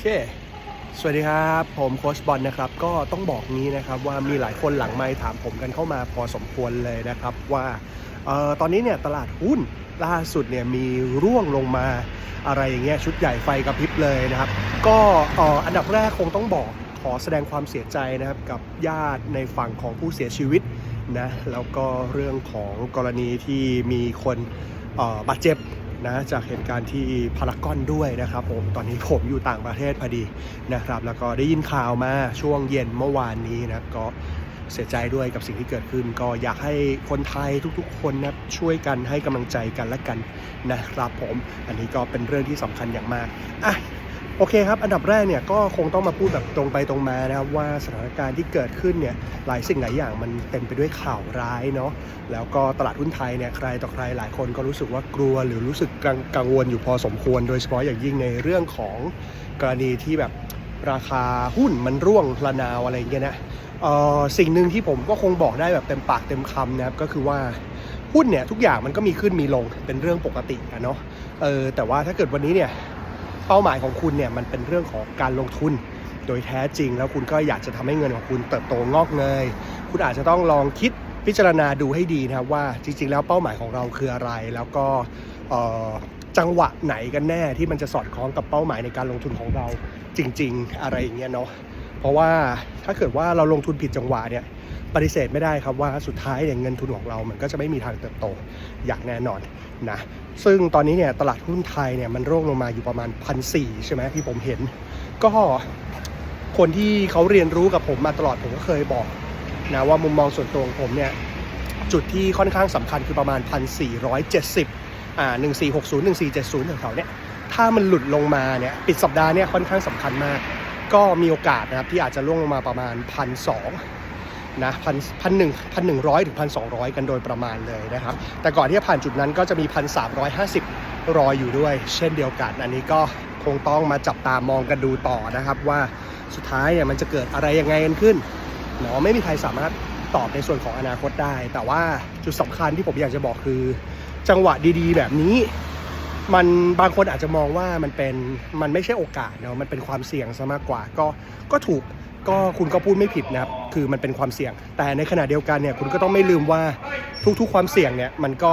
เค สวัสดีครับ ผมโคชบอลนะครับ ก็ต้องบอกนี้นะครับว่ามีหลายคนหลังไมค์ถามผมกันเข้ามาพอสมควรเลยนะครับว่าออตอนนี้เนี่ยตลาดหุ้นล่าสุดเนี่ยมีร่วงลงมาอะไรอย่างเงี้ยชุดใหญ่ไฟกระพริบเลยนะครับ ก็อออันดับแรกคงต้องบอกขอแสดงความเสียใจนะครับกับญาติในฝั่งของผู้เสียชีวิตนะแล้วก็เรื่องของกรณีที่มีคนออบาดเจ็บ นะจากเหตุการณ์ที่พารากอนด้วยนะครับผมตอนนี้ผมอยู่ต่างประเทศพอดีนะครับ แล้วก็ได้ยินข่าวมาช่วงเย็นเมื่อวานนี้นะก็เสียใจด้วยกับสิ่งที่เกิดขึ้น ก็อยากให้คนไทยทุกๆ คนนะครับช่วยกันให้กำลังใจกันและกันนะครับผม อันนี้ก็เป็นเรื่องที่สำคัญอย่างมากอะ โอเคครับ อันดับแรกเนี่ยก็คงต้องมาพูดแบบตรงไปตรงมานะครับว่าสถานการณ์ที่เกิดขึ้นเนี่ยหลายสิ่งหลายอย่างมันเต็มไปด้วยข่าวร้ายเนาะแล้วก็ตลาดหุ้นไทยเนี่ยใครต่อใครหลายคนก็รู้สึกว่ากลัวหรือรู้สึกกังกงวลอยู่พอสมควร โดยเฉพาะอย่างยิ่งในเรื่องของกรณีที่แบบราคาหุ้นมันร่วงระนาวอะไรอย่างเงี้ยนะเออสิ่งหนึ่งที่ผมก็คงบอกได้แบบเต็มปากเต็มคำนะครับก็คือว่าหุ้นเนี่ยทุกอย่างมันก็มีขึ้นมีลงเป็นเรื่องปกติอะเนาะเออแต่ว่าถ้าเกิดวันนี้เนี่ย เป้าหมายของคุณเนี่ยมันเป็นเรื่องของการลงทุน โดยแท้จริง แล้วคุณก็อยากจะทำให้เงินของคุณเติบโตงอกเงย คุณอาจจะต้องลองคิดพิจารณาดูให้ดีนะครับว่าจริง ๆ แล้วเป้าหมายของเราคืออะไร แล้วก็จังหวะไหนกันแน่ที่มันจะสอดคล้องกับเป้าหมายในการลงทุนของเราจริง ๆ อะไรอย่างเงี้ยเนาะเพราะว่าถ้าเกิดว่าเราลงทุนผิดจังหวะเนี่ย ปฏิเสธไม่ได้ครับว่าสุดท้ายเนี่ยเงินทุนของเรา มันก็จะไม่มีทางเติบโตอย่างแน่นอนนะซึ่งตอนนี้เนี่ยตลาดหุ้นไทยเนี่ยมันร่วงลงมาอยู่ประมาณพันสใช่ไหมที่ผมเห็น ก็คนที่เขาเรียนรู้กับผมมาตลอดผมก็เคยบอกนะว่ามุมมองส่วนตัวของผมเนี่ยจุดที่ค่อนข้างสำคัญคือประมาณ 1,470 อ่า 1460 1470แถวๆเนี่ยถ้ามันหลุดลงมาเนี่ยปิดสัปดาห์เนี่ยค่อนข้างสำคัญมาก ก็มีโอกาสนะครับที่อาจจะร่วงลงมาประมาณ 1,200 นะพันพันหนึ่งพันหนึ่งร้อยถึงพันสองร้อยกันโดยประมาณเลยนะครับ แต่ก่อนที่จะผ่านจุดนั้นก็จะมีพันสามร้อยห้าสิบรออยู่ด้วย เช่นเดียวกัน อันนี้ก็คงต้องมาจับตามองกันดูต่อนะครับว่าสุดท้ายเนี่ยมันจะเกิดอะไรยังไงกันขึ้นเนาะไม่มีใครสามารถตอบในส่วนของอนาคตได้ แต่ว่าจุดสำคัญที่ผมอยากจะบอกคือ จังหวะดีๆ แบบนี้มันบางคนอาจจะมองว่ามันเป็นมันไม่ใช่โอกาสเนาะมันเป็นความเสี่ยงซะมากกว่าก็ก็ถูก ก็คุณก็พูดไม่ผิดนะครับ คือมันเป็นความเสี่ยง แต่ในขณะเดียวกันเนี่ยคุณก็ต้องไม่ลืมว่าทุกๆความเสี่ยงเนี่ยมันก็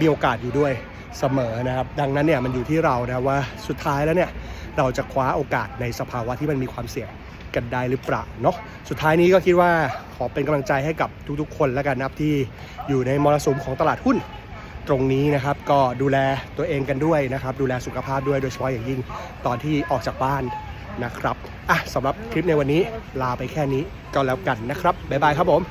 มีโอกาสอยู่ด้วยเสมอนะครับ ดังนั้นเนี่ยมันอยู่ที่เรานะว่าสุดท้ายแล้วเนี่ยเราจะคว้าโอกาสในสภาวะที่มันมีความเสี่ยงกันได้หรือเปล่าเนาะสุดท้ายนี้ก็คิดว่าขอเป็นกำลังใจให้กับทุกๆ คนแล้วกันนะครับที่อยู่ในมรสุมของตลาดหุ้นตรงนี้นะครับก็ดูแลตัวเองกันด้วยนะครับ ดูแลสุขภาพด้วยโดยเฉพาะอย่างยิ่งตอนที่ออกจากบ้าน นะครับอะสำหรับคลิปในวันนี้ลาไปแค่นี้ก็แล้วกันนะครับบ๊ายบายครับผม